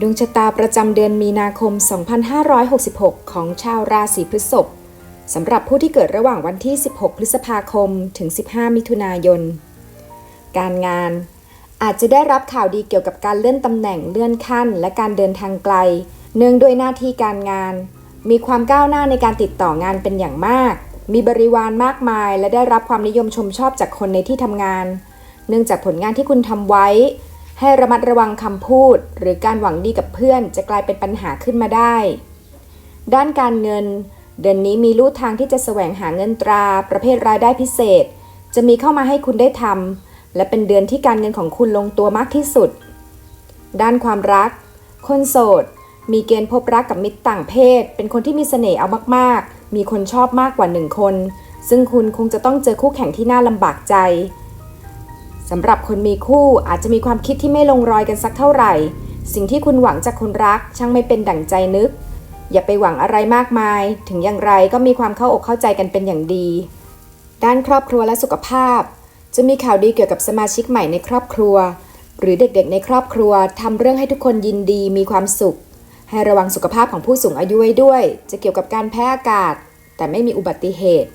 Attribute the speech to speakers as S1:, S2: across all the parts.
S1: ดวงชะตาประจำเดือนมีนาคม 2566 ของชาวราศีพฤษภสำหรับผู้ที่เกิดระหว่างวันที่ 16 พฤษภาคม ถึง 15 มิถุนายน การงาน อาจจะได้รับข่าวดีเกี่ยวกับการเลื่อนตำแหน่งเลื่อนขั้น และการเดินทางไกล เนื่องด้วยหน้าที่การงาน มีความก้าวหน้าในการติดต่องานเป็นอย่างมาก มีบริวารมากมาย และได้รับความนิยมชมชอบจากคนในที่ทำงาน เนื่องจากผลงานที่คุณทำไว้ ให้ระมัดระวังคำพูด หรือการหวังดีกับเพื่อนจะกลายเป็นปัญหาขึ้นมาได้ ด้านการเงิน เดือนนี้มีลู่ทางที่จะแสวงหาเงินตราประเภทรายได้พิเศษ จะมีเข้ามาให้คุณได้ทำและเป็นเดือนที่การเงินของคุณลงตัวมากที่สุด ด้านความรัก คนโสด มีเกณฑ์พบรักกับมิตรต่างเพศ เป็นคนที่มีเสน่ห์เอามากๆ มีคนชอบมากกว่าหนึ่งคน ซึ่งคุณคงจะต้องเจอคู่แข่งที่น่าลำบากใจ สำหรับคนมีคู่อาจจะมีความคิดที่ไม่ลงรอยกันสักเท่าไหร่ สิ่งที่คุณหวังจากคนรักช่างไม่เป็นดั่งใจนึก อย่าไปหวังอะไรมากมาย ถึงอย่างไรก็มีความเข้าอกเข้าใจกันเป็นอย่างดี ด้านครอบครัวและสุขภาพ จะมีข่าวดีเกี่ยวกับสมาชิกใหม่ในครอบครัว หรือเด็กๆในครอบครัวทำเรื่องให้ทุกคนยินดีมีความสุข ให้ระวังสุขภาพของผู้สูงอายุไว้ด้วย จะเกี่ยวกับการแพ้อากาศ แต่ไม่มีอุบัติเหตุ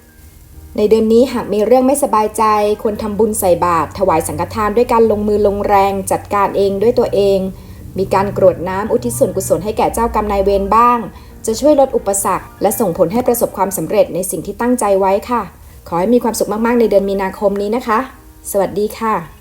S1: ในเดือนนี้หากมีเรื่องไม่สบายใจควรทำบุญใส่บาตรถวายสังฆทานด้วยการลงมือลงแรงจัดการเองด้วยตัวเอง มีการกรวดน้ำอุทิศส่วนกุศลให้แก่เจ้ากรรมนายเวรบ้าง จะช่วยลดอุปสรรค และส่งผลให้ประสบความสำเร็จในสิ่งที่ตั้งใจไว้ค่ะ ขอให้มีความสุขมากๆ ในเดือนมีนาคมนี้นะคะ สวัสดีค่ะ